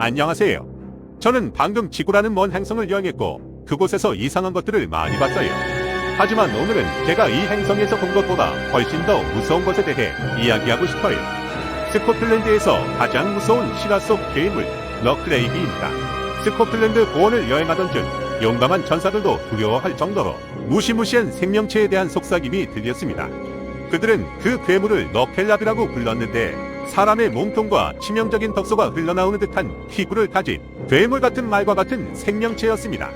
안녕하세요. 저는 방금 지구라는 먼 행성을 여행했고 그곳에서 이상한 것들을 많이 봤어요. 하지만 오늘은 제가 이 행성에서 본 것보다 훨씬 더 무서운 것에 대해 이야기하고 싶어요. 스코틀랜드에서 가장 무서운 신화 속 괴물 러클레이비입니다. 스코틀랜드 고원을 여행하던 중 용감한 전사들도 두려워할 정도로 무시무시한 생명체에 대한 속삭임이 들렸습니다. 그들은 그 괴물을 너켈랍이라고 불렀는데 사람의 몸통과 치명적인 덕소가 흘러나오는 듯한 피부를 가진 괴물 같은 말과 같은 생명체였습니다.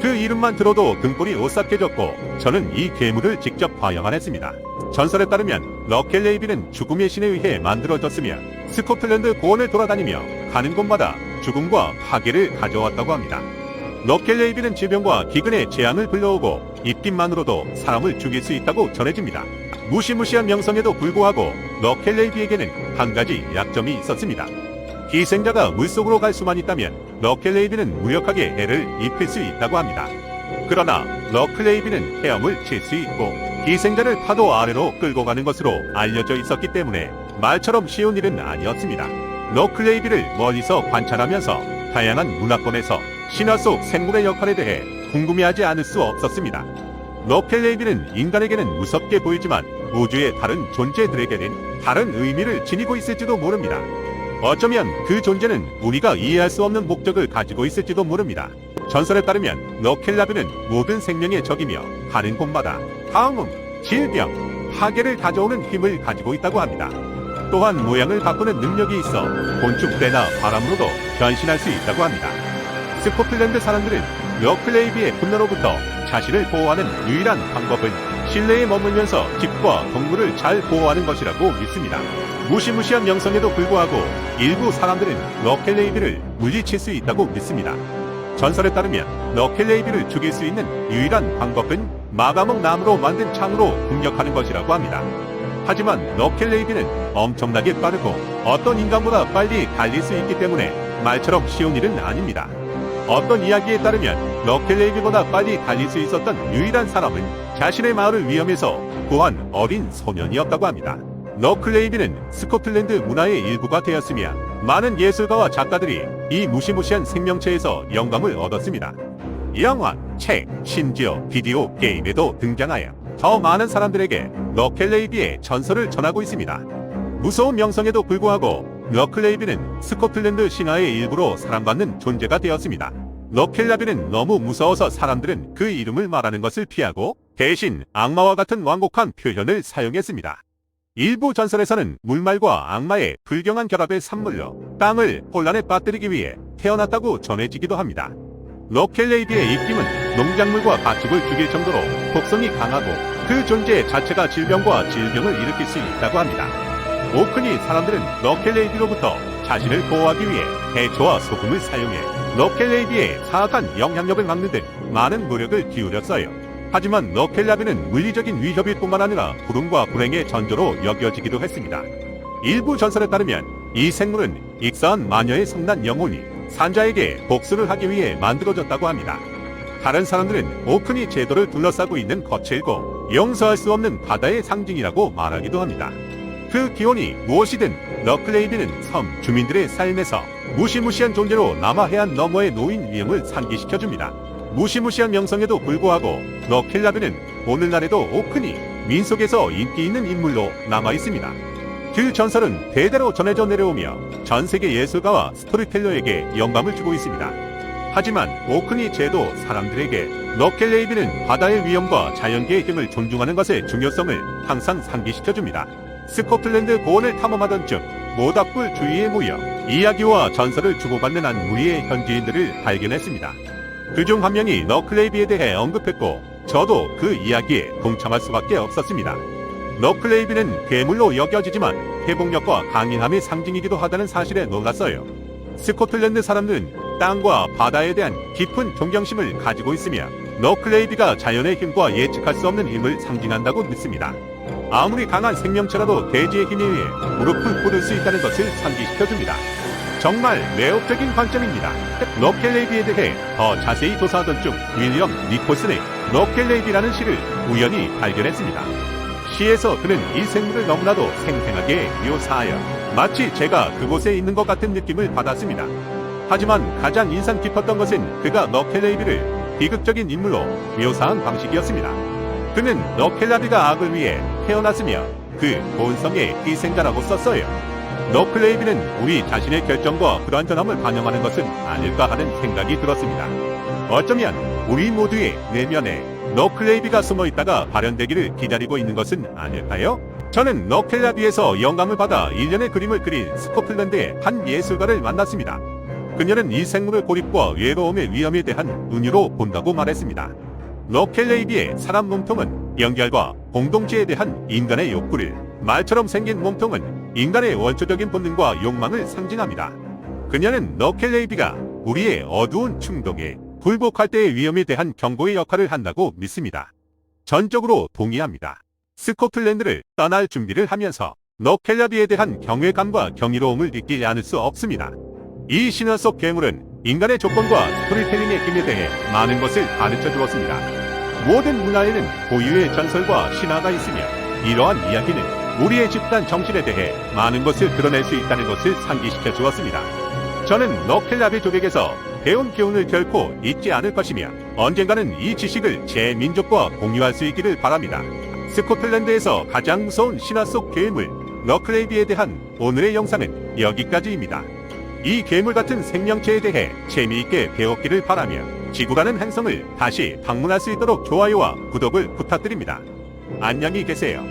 그 이름만 들어도 등골이 오싹해졌고 저는 이 괴물을 직접 봐야만 했습니다. 전설에 따르면 러켈레이비는 죽음의 신에 의해 만들어졌으며 스코틀랜드 고원을 돌아다니며 가는 곳마다 죽음과 파괴를 가져왔다고 합니다. 러켈레이비는 질병과 기근의 재앙을 불러오고 입김만으로도 사람을 죽일 수 있다고 전해집니다. 무시무시한 명성에도 불구하고 러켈레이비에게는 한 가지 약점이 있었습니다. 희생자가 물속으로 갈 수만 있다면 러켈레이비는 무력하게 해를 입힐 수 있다고 합니다. 그러나 러클레이비는 헤엄을 칠 수 있고 희생자를 파도 아래로 끌고 가는 것으로 알려져 있었기 때문에 말처럼 쉬운 일은 아니었습니다. 러클레이비를 멀리서 관찰하면서 다양한 문화권에서 신화 속 생물의 역할에 대해 궁금해하지 않을 수 없었습니다. 러켈레이비는 인간에게는 무섭게 보이지만 우주의 다른 존재들에게는 다른 의미를 지니고 있을지도 모릅니다. 어쩌면 그 존재는 우리가 이해할 수 없는 목적을 가지고 있을지도 모릅니다. 전설에 따르면 너켈라비는 모든 생명의 적이며 가는 곳마다 다음음, 질병, 파괴를 가져오는 힘을 가지고 있다고 합니다. 또한 모양을 바꾸는 능력이 있어 곤충 때나 바람으로도 변신할 수 있다고 합니다. 스코틀랜드 사람들은 러클레이비의 분노로부터 자신을 보호하는 유일한 방법은 실내에 머물면서 집과 동물을 잘 보호하는 것이라고 믿습니다. 무시무시한 명성에도 불구하고 일부 사람들은 러켈레이비를 물리칠 수 있다고 믿습니다. 전설에 따르면 러켈레이비를 죽일 수 있는 유일한 방법은 마가목 나무로 만든 창으로 공격하는 것이라고 합니다. 하지만 러켈레이비는 엄청나게 빠르고 어떤 인간보다 빨리 달릴 수 있기 때문에 말처럼 쉬운 일은 아닙니다. 어떤 이야기에 따르면 러켈레이비보다 빨리 달릴 수 있었던 유일한 사람은 자신의 마을을 위험해서 구한 어린 소년이었다고 합니다. 러클레이비는 스코틀랜드 문화의 일부가 되었으며 많은 예술가와 작가들이 이 무시무시한 생명체에서 영감을 얻었습니다. 영화, 책, 심지어 비디오 게임에도 등장하여 더 많은 사람들에게 러켈레이비의 전설을 전하고 있습니다. 무서운 명성에도 불구하고 러클레이비는 스코틀랜드 신화의 일부로 사랑받는 존재가 되었습니다. 러켈라비는 너무 무서워서 사람들은 그 이름을 말하는 것을 피하고 대신 악마와 같은 완곡한 표현을 사용했습니다. 일부 전설에서는 물말과 악마의 불경한 결합의 산물로 땅을 혼란에 빠뜨리기 위해 태어났다고 전해지기도 합니다. 로켈레이비의 입김은 농작물과 가축을 죽일 정도로 독성이 강하고 그 존재 자체가 질병과 질병을 일으킬 수 있다고 합니다. 오크니 사람들은 로켈레이비로부터 자신을 보호하기 위해 해초와 소금을 사용해 로켈레이비의 사악한 영향력을 막는 등 많은 노력을 기울였어요. 하지만 너켈라비는 물리적인 위협일 뿐만 아니라 불운과 불행의 전조로 여겨지기도 했습니다. 일부 전설에 따르면 이 생물은 익사한 마녀의 성난 영혼이 산자에게 복수를 하기 위해 만들어졌다고 합니다. 다른 사람들은 오크니 제도를 둘러싸고 있는 거칠고 용서할 수 없는 바다의 상징이라고 말하기도 합니다. 그 기원이 무엇이든 너클레이비는 섬 주민들의 삶에서 무시무시한 존재로 남아 해안 너머의 노인 위험을 상기시켜줍니다. 무시무시한 명성에도 불구하고 너켈라비는 오늘날에도 오크니 민속에서 인기 있는 인물로 남아 있습니다. 그 전설은 대대로 전해져 내려오며 전 세계 예술가와 스토리텔러에게 영감을 주고 있습니다. 하지만 오크니 제도 사람들에게 너켈레이비는 바다의 위험과 자연계의 힘을 존중하는 것의 중요성을 항상 상기시켜줍니다. 스코틀랜드 고원을 탐험하던 중 모닥불 주위에 모여 이야기와 전설을 주고받는 한 무리의 현지인들을 발견했습니다. 그중 한 명이 너클레이비에 대해 언급했고 저도 그 이야기에 동참할 수밖에 없었습니다. 너클레이비는 괴물로 여겨지지만 회복력과 강인함의 상징이기도 하다는 사실에 놀랐어요. 스코틀랜드 사람들은 땅과 바다에 대한 깊은 존경심을 가지고 있으며 너클레이비가 자연의 힘과 예측할 수 없는 힘을 상징한다고 믿습니다. 아무리 강한 생명체라도 대지의 힘에 의해 무릎을 꿇을 수 있다는 것을 상기시켜줍니다. 정말 매혹적인 관점입니다. 로켈레이비에 대해 더 자세히 조사하던 중 윌리엄 니콜슨의 로켈레이비라는 시를 우연히 발견했습니다. 시에서 그는 이 생물을 너무나도 생생하게 묘사하여 마치 제가 그곳에 있는 것 같은 느낌을 받았습니다. 하지만 가장 인상 깊었던 것은 그가 너켈레이비를 비극적인 인물로 묘사한 방식이었습니다. 그는 너켈라비가 악을 위해 태어났으며 그 본성의 희생자라고 썼어요. 너클레이비는 우리 자신의 결정과 불완전함을 반영하는 것은 아닐까 하는 생각이 들었습니다. 어쩌면 우리 모두의 내면에 너클레이비가 숨어 있다가 발현되기를 기다리고 있는 것은 아닐까요? 저는 너켈라비에서 영감을 받아 일련의 그림을 그린 스코틀랜드의 한 예술가를 만났습니다. 그녀는 이 생물의 고립과 외로움의 위험에 대한 은유로 본다고 말했습니다. 너켈레이비의 사람 몸통은 연결과 공동체에 대한 인간의 욕구를, 말처럼 생긴 몸통은 인간의 원초적인 본능과 욕망을 상징합니다. 그녀는 너켈레이비가 우리의 어두운 충동에 굴복할 때의 위험에 대한 경고의 역할을 한다고 믿습니다. 전적으로 동의합니다. 스코틀랜드를 떠날 준비를 하면서 너켈라비에 대한 경외감과 경이로움을 느끼지 않을 수 없습니다. 이 신화 속 괴물은 인간의 조건과 스토리텔링의 힘에 대해 많은 것을 가르쳐 주었습니다. 모든 문화에는 고유의 전설과 신화가 있으며 이러한 이야기는 우리의 집단 정신에 대해 많은 것을 드러낼 수 있다는 것을 상기시켜 주었습니다. 저는 너켈라비 족에게서 배운 교훈을 결코 잊지 않을 것이며 언젠가는 이 지식을 제 민족과 공유할 수 있기를 바랍니다. 스코틀랜드에서 가장 무서운 신화 속 괴물 너클레이비에 대한 오늘의 영상은 여기까지입니다. 이 괴물 같은 생명체에 대해 재미있게 배웠기를 바라며 지구라는 행성을 다시 방문할 수 있도록 좋아요와 구독을 부탁드립니다. 안녕히 계세요.